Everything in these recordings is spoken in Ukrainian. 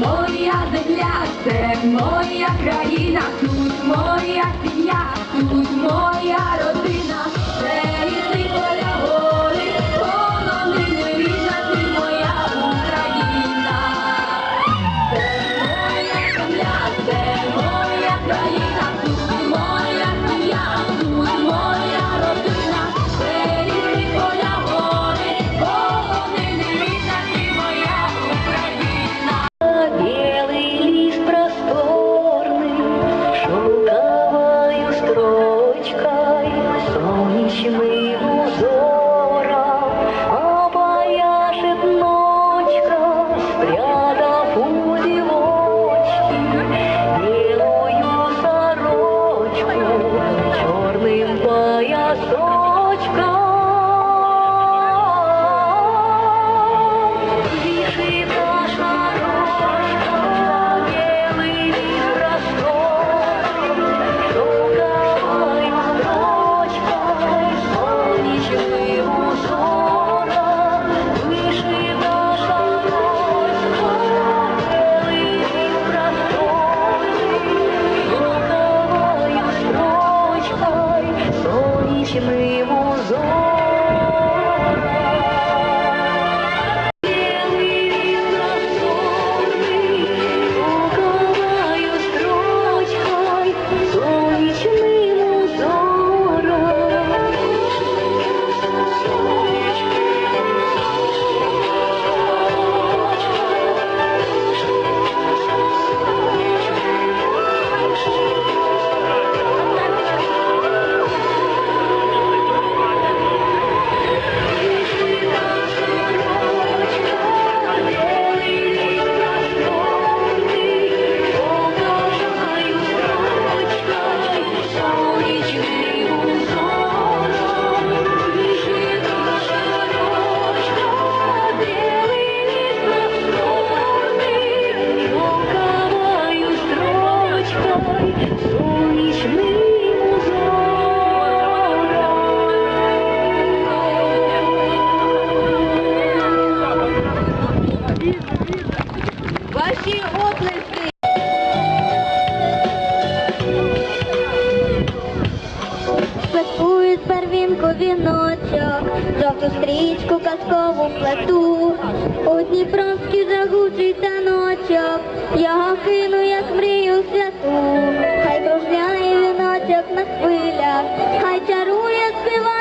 моя земля, це моя країна, тут моя сім'я, тут моя родина. віночок, жовту стрічку казкову плету, у Дніпровський жагучий таночок, я кину, як мрію святу, хай кружляний віночок на хвилях, хай чарує співає.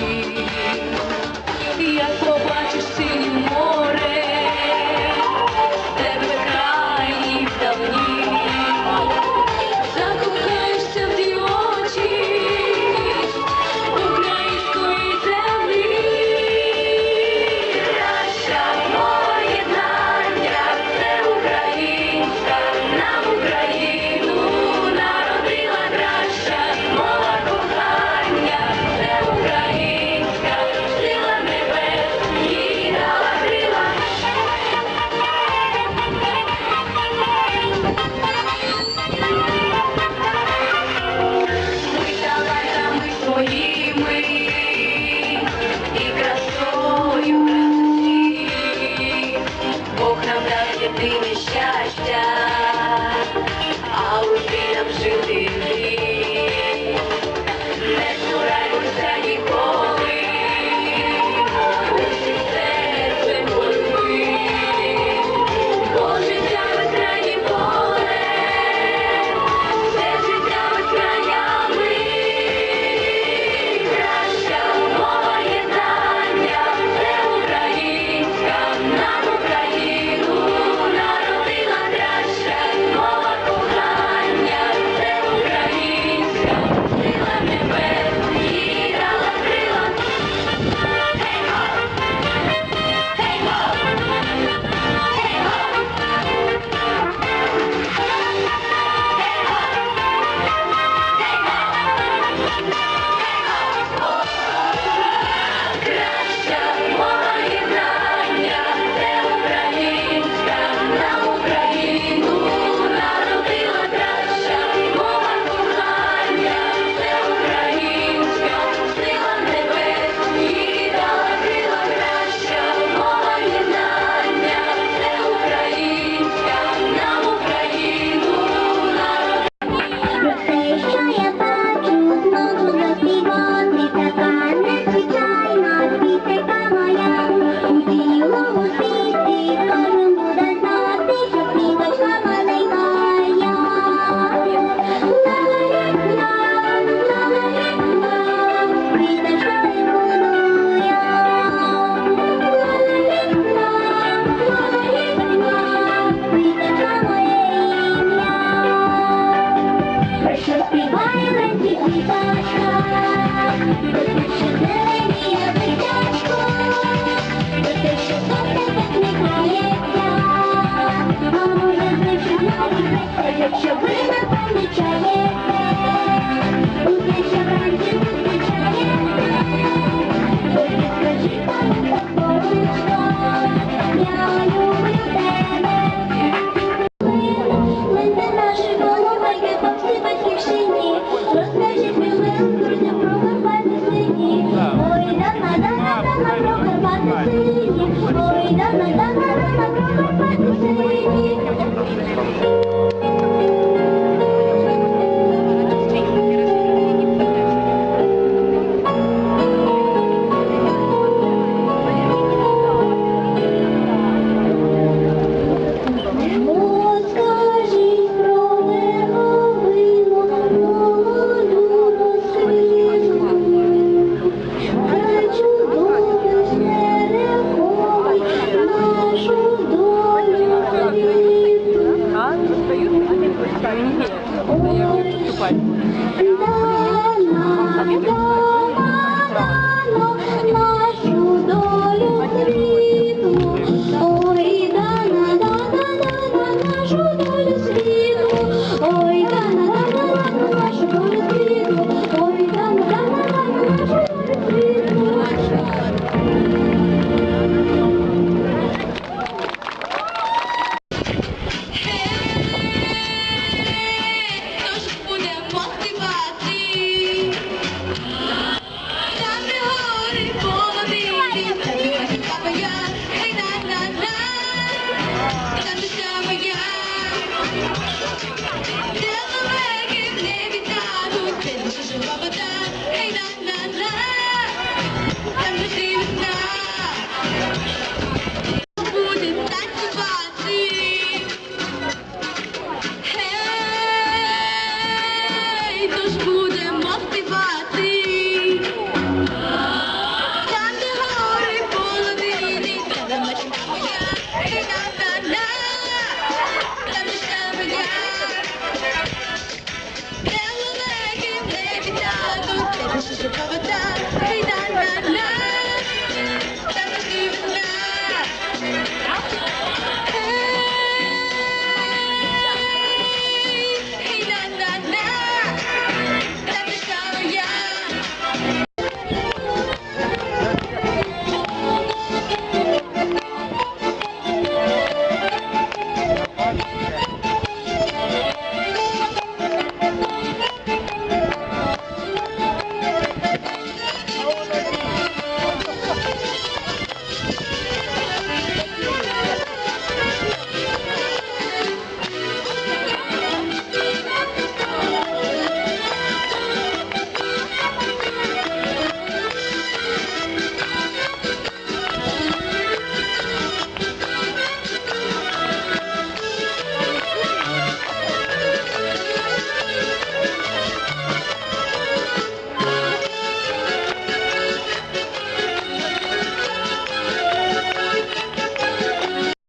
You. 你的冷淡 Fatima.